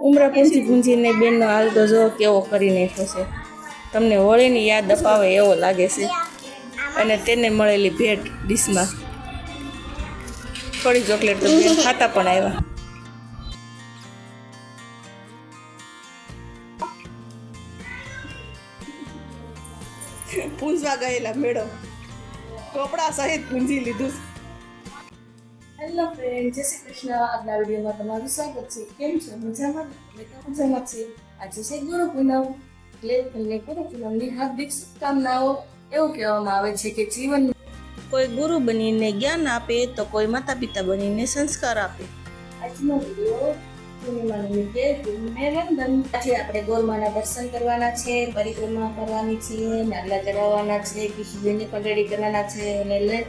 ઉમરા પૂંજી પૂંજીને બેનનો હાલ તો જો કેવો કરી નાખ્યો તમને હોળીની યાદ અપાવે એવો લાગે છે. અને તેને મળેલી ભેટ ડીશમાં. થોડી ચોકલેટ તો બેન ખાતા પણ આવ્યા. પૂંજવા ગયેલા મેડમ. કપડા સહિત પૂંજી લીધું હેલો ફ્રેન્ડ જય શ્રી કૃષ્ણ. આજના વિડીયોમાં તમારું સ્વાગત છે. કેમ છો? મજામાં? મેં તો મજામાં છે આજે છે ગુરુ પૂનમ. એટલે તમને ગુરુ પૂનમની હાર્દિક શુભકામનાઓ એવું કહેવામાં આવે છે કે જીવન કોઈ ગુરુ બનીને જ્ઞાન આપે તો કોઈ માતા પિતા બનીને સંસ્કાર આપે. આજનો વીડિયો પૂર્ણિમા નિમિત્તે આજે આપણે ગોરમાના દર્શન કરવાના છે પરિક્રમા કરવાની છે નાલા ચડાવવાના છે કિશુબેનની પગડી કરવાના છે અને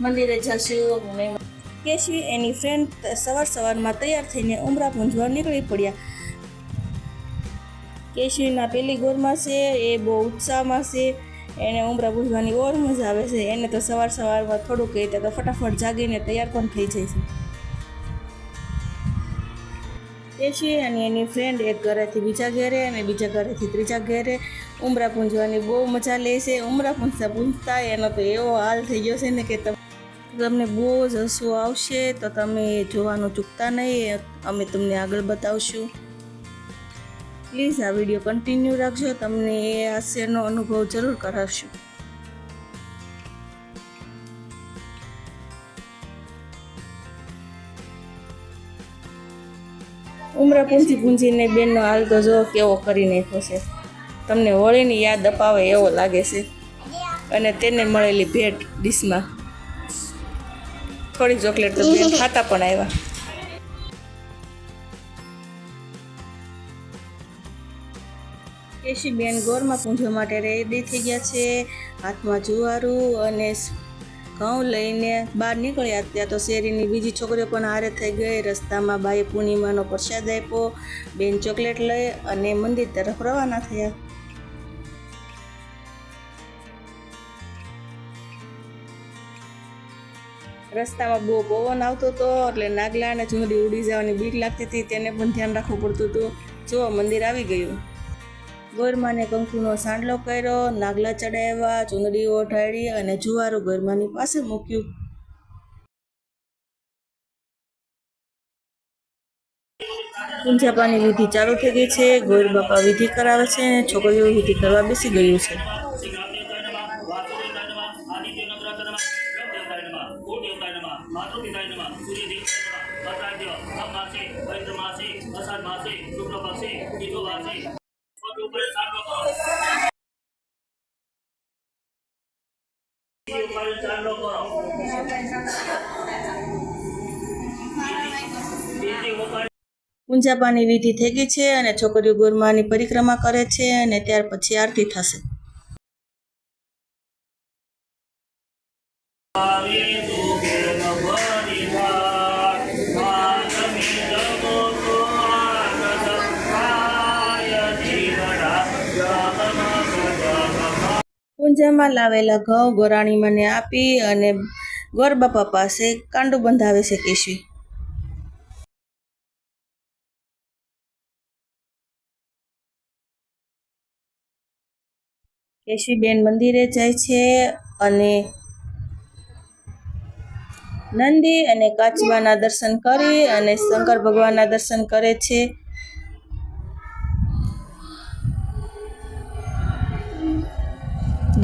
મંદિરે જશું. કેશવી એની ફ્રેન્ડ સવાર સવારમાં તૈયાર થઈને ઉમરા પૂંજવા નીકળી પડ્યા. કેશવીના પેલી ગોરમાં છે, એ બહુ ઉત્સાહમાં છે. એને ઉમરા પૂંજવાની ઓર મજા આવે છે. એને તો સવાર સવારમાં થોડુંક કહેતા તો ફટાફટ જાગીને તૈયાર પણ થઈ જાય છે. કેશવી અને એની ફ્રેન્ડ એક ઘરેથી બીજા ઘેરે અને બીજા ઘરેથી ત્રીજા ઘેરે ઉમરા પૂંજવાની બહુ મજા લે છે. ઉમરા પૂંજતા પૂંજતા એનો તો એવો હાલ થઈ ગયો છે ને કે તમ- તમને બહુ જ હસવું આવશે તો તમે જોવાનું ચૂકતા નહીં. અમે તમને આગળ બતાવશું. પ્લીઝ આ વીડિયો કન્ટિન્યુ રાખજો. તમને એ હાસ્યનો અનુભવ જરૂર કરાવશું. ઉમરા પૂંજી પૂંજીને બેનનો હાલ તો જો કેવો કરી નાખ્યો છે. તમને હોળીની યાદ અપાવે એવો લાગે છે. અને તેને મળેલી ભેટ ડીશમાં. થોડી ચોકલેટ તો બેન ખાતા પણ આવ્યા. કેશીબેન ગોરમાં પૂંજવા માટે રેડી થઈ ગયા છે. હાથમાં જુવારું અને ઘઉં લઈને બહાર નીકળ્યા ત્યાં તો શેરીની બીજી છોકરીઓ પણ હારે થઈ ગઈ. રસ્તામાં બાએ પૂર્ણિમાનો પ્રસાદ આપ્યો. બેન ચોકલેટ લઈ અને મંદિર તરફ રવાના થયા. રસ્તામાં બહુ પવન આવતો હતો, એટલે નાગલા અને ચુંદડી ઉડી જવાની બીક લાગતી હતી, તેને પણ ધ્યાન રાખવું પડતું હતું. જો, મંદિર આવી ગયું. ગોરમાને કંકુનો સાંડલો કર્યો, નાગલા ચડાવ્યા ચુંદડીઓ ઓઢાડી અને જુવારું ગોરમાની પાસે મૂક્યું. પૂંજાપાની વિધિ ચાલુ થઈ ગઈ છે. ગોર બાપા વિધિ કરાવે છે અને છોકરીઓ વિધિ કરવા બેસી ગયું છે. પૂંજાપાની વિધિ થઈ ગઈ છે અને છોકરીઓ ગુરમાની પરિક્રમા કરે છે અને ત્યાર પછી આરતી થશે. પૂંજામાં લાવેલા ઘઉં ગોરાણીમાંને આપી અને ગોરબાપા પાસે કાંડું બંધાવે છે. કેશવી કેશવીબેન મંદિરે જાય છે અને નંદી અને કાચબાના દર્શન કરી અને શંકર ભગવાનના દર્શન કરે છે.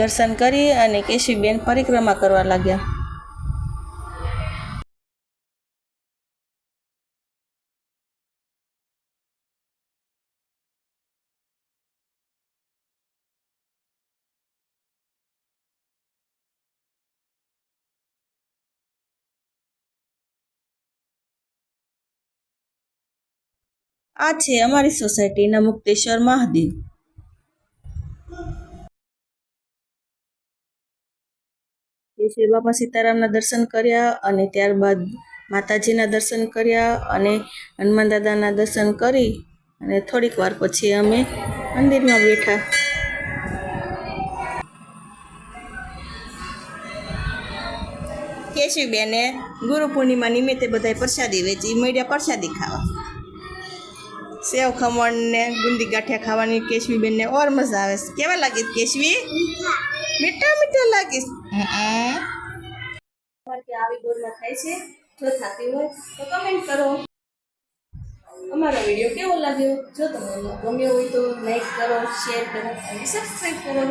દર્શન કરી અને કેશીબેન પરિક્રમા કરવા લાગ્યા. આ છે અમારી સોસાયટીના મુક્તેશ્વર મહાદેવ. કેશવી બાપા સીતારામના દર્શન કર્યા અને ત્યારબાદ માતાજીના દર્શન કર્યા અને હનુમાન દાદાના દર્શન કરી અને થોડીક વાર પછી અમે મંદિરમાં બેઠા. કેશવીબેને ગુરુ પૂર્ણિમા નિમિત્તે બધાય પ્રસાદી વેચી, મળ્યા પ્રસાદી ખાવા. સેવ ખમણ ને ગુંદી ગાંઠિયા ખાવાની કેશવી બેનને ઓર મજા આવે છે. કેવા લાગે કેશવી? મીઠા મીઠા લાગે કે આવી ગોળમાં થાય છે? જો થતી હોય, તો કમેન્ટ કરો. અમારો વીડિયો કેવો લાગ્યો? જો તમને ગમ્યો હોય તો લાઈક કરો શેર કરો અને સબસ્ક્રાઈબ કરો.